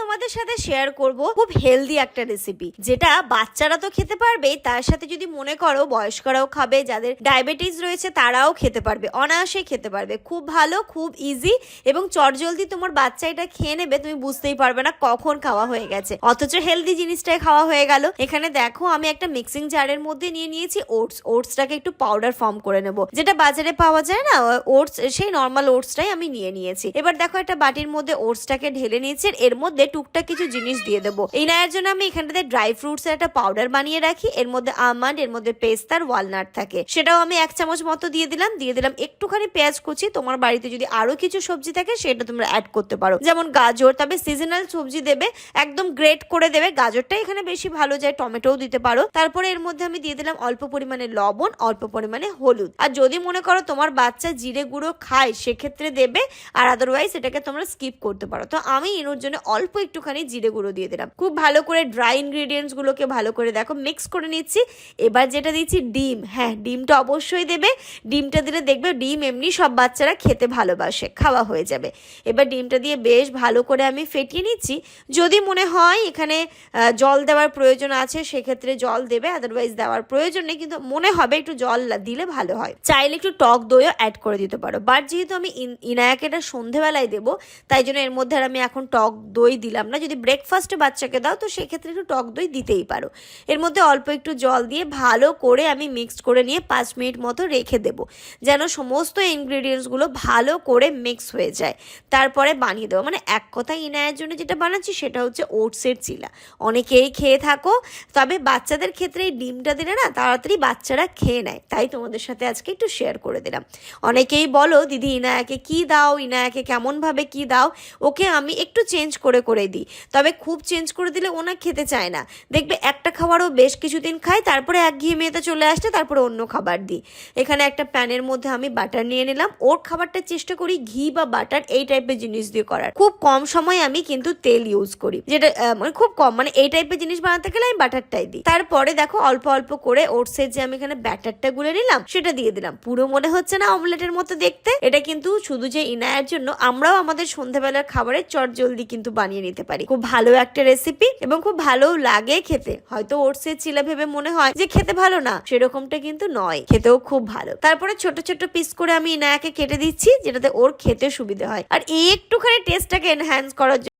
তোমাদের সাথে শেয়ার করব খুব হেলদি একটা রেসিপি যেটা বাচ্চারা তো খেতে পারবে, তার সাথে যদি মনে করো বয়স্করাও খাবে, যাদের ডায়াবেটিস রয়েছে তারাও খেতে পারবে অনায়াসে খেতে পারবে। খুব ভালো, খুব ইজি এবং চটজলদি তোমার বাচ্চা এটা খেয়ে নেবে, তুমি বুঝতেই পারবে না কখন খাওয়া হয়ে গেছে। অথচ হেলদি জিনিসটাই খাওয়া হয়ে গেল। এখানে দেখো, আমি একটা মিক্সিং জারের মধ্যে নিয়ে নিয়েছি ওটস ওটসটাকে একটু পাউডার ফর্ম করে নেব। যেটা বাজারে পাওয়া যায় না ওটস সেই নর্মাল ওটসটাই আমি নিয়ে নিয়েছি। এবার দেখো একটা বাটির মধ্যে ওটসটাকে ঢেলে নিয়েছি, এর মধ্যে টুকটাক কিছু জিনিস দিয়ে দেবো। এই নায়ের জন্য আমি এখানটাতে ড্রাই ফ্রুটস এর একটা পাউডার বানিয়ে রাখি। এর মধ্যে আমন্ড এর মধ্যে পেস্তা আর ওয়ালনাট থাকে। সেটাও আমি এক চামচ মতো দিয়ে দিলাম। দিয়ে দিলাম একটুখানি পেঁয়াজ কুচি। তোমার বাড়িতে যদি আরও কিছু সবজি থাকে, সেটা তোমরা অ্যাড করতে পারো। যেমন গাজর, তবে সিজনাল সবজি দেবে, একদম গ্রেট করে দেবে। গাজরটা এখানে বেশি ভালো যায়, টমেটোও দিতে পারো। তারপরে এর মধ্যে আমি দিয়ে দিলাম অল্প পরিমাণে লবণ, অল্প পরিমাণে হলুদ। আর যদি মনে করো তোমার বাচ্চা জিরে গুঁড়ো খায়, সেক্ষেত্রে দেবে, আর আদারওয়াইজ এটাকে তোমরা স্কিপ করতে পারো। তো আমি এনোর জন্য অল্প একটুখানি জিরে গুঁড়ো দিয়ে দিলাম। খুব ভালো করে ড্রাই ইনগ্রিডিয়েন্টস গুলোকে ভালো করে দেখো মিক্স করে নিচ্ছি। এবার যেটা দিচ্ছি, ডিম। হ্যাঁ ডিমটা অবশ্যই দেবে। ডিমটা দিলে দেখবে ডিম এমনি সব বাচ্চারা খেতে ভালোবাসে, খাওয়া হয়ে যাবে। এবার ডিমটা দিয়ে বেশ ভালো করে আমি ফেটিয়ে নিচ্ছি। যদি মনে হয় এখানে জল দেওয়ার প্রয়োজন আছে, সেক্ষেত্রে জল দেবে আদারওয়াইজ দেওয়ার প্রয়োজন নেই। কিন্তু মনে হবে একটু জল দিলে ভালো হয়। চাইলে একটু টক দইও অ্যাড করে দিতে পারো। বাট যেহেতু আমি ইন- ইনায়াকে এটা সন্ধেবেলায় দেবো, তাই জন্য এর মধ্যে আর আমি এখন টক দই দিলাম না। যদি ব্রেকফাস্টে বাচ্চাকে দাও, তো সেক্ষেত্রে একটু টক দই দিতেই পারো। এর মধ্যে অল্প একটু জল দিয়ে ভালো করে আমি মিক্সড করে নিয়ে পাঁচ মিনিট মতো রেখে দেবো, যেন সমস্ত ইনগ্রিডিয়েন্টসগুলো ভালো করে মিক্স হয়ে যায়। তারপরে বানিয়ে দেবো। মানে এক কথায় ইনায়ের জন্য যেটা বানাচ্ছি, সেটা হচ্ছে ওটসের চিলা। অনেকেই খেয়ে থাকো, তবে বাচ্চাদের ক্ষেত্রে এই ডিমটা দিলে না, তাড়াতাড়ি বাচ্চারা খেয়ে নেয়। তাই তোমাদের সাথে আজকে একটু শেয়ার করে দিলাম। অনেকেই বলো, দিদি, ইনায়াকে কি দাও? ইনায়াকে কেমনভাবে কি দাও? ওকে আমি একটু চেঞ্জ করে করে দিই। তবে খুব চেঞ্জ করে দিলে ওনা খেতে চায় না। দেখবে একটা খাবারও বেশ কিছুদিন খায়, তারপরে এক ঘিয়ে মেয়েতে চলে আসলে তারপরে অন্য খাবার দিই। এখানে একটা প্যানের মধ্যে আমি বাটার নিয়ে নিলাম। ওর খাবারটা চেষ্টা করি ঘি বা বাটার এই টাইপের জিনিস দিয়ে করার। খুব কম সময় আমি কিন্তু তেল ইউজ করি। যেটা মানে খুব কম মানে এই টাইপের জিনিস বানাতে গেলে আমি বাটারটাই দিই। তারপরে দেখো অল্প অল্প করে ওটসের যে আমি এখানে ব্যাটারটা গুলে নিলাম, সেটা দিয়ে দিলাম। পুরো মনে হচ্ছে না অমলেটের মতো দেখতে। এটা কিন্তু শুধু যে ইনায়ের জন্য, আমরাও আমাদের সন্ধ্যাবেলার খাবারের চট জলদি কিন্তু বানিয়ে নিতে পারি। খুব ভালো একটা রেসিপি এবং খুব ভালো লাগে খেতে। হয়তো ওটসের চিলা ভেবে মনে হয় যে খেতে ভালো না, সেরকমটা কিন্তু নয়। খেতেও খুব ভালো। তারপরে ছোট ছোট পিস করে আমি ইনায়াকে কেটে দিচ্ছি, যেটাতে ওর খেতে সুবিধে হয়। আর এই একটুখানি টেস্টটাকে এনহ্যান্স করার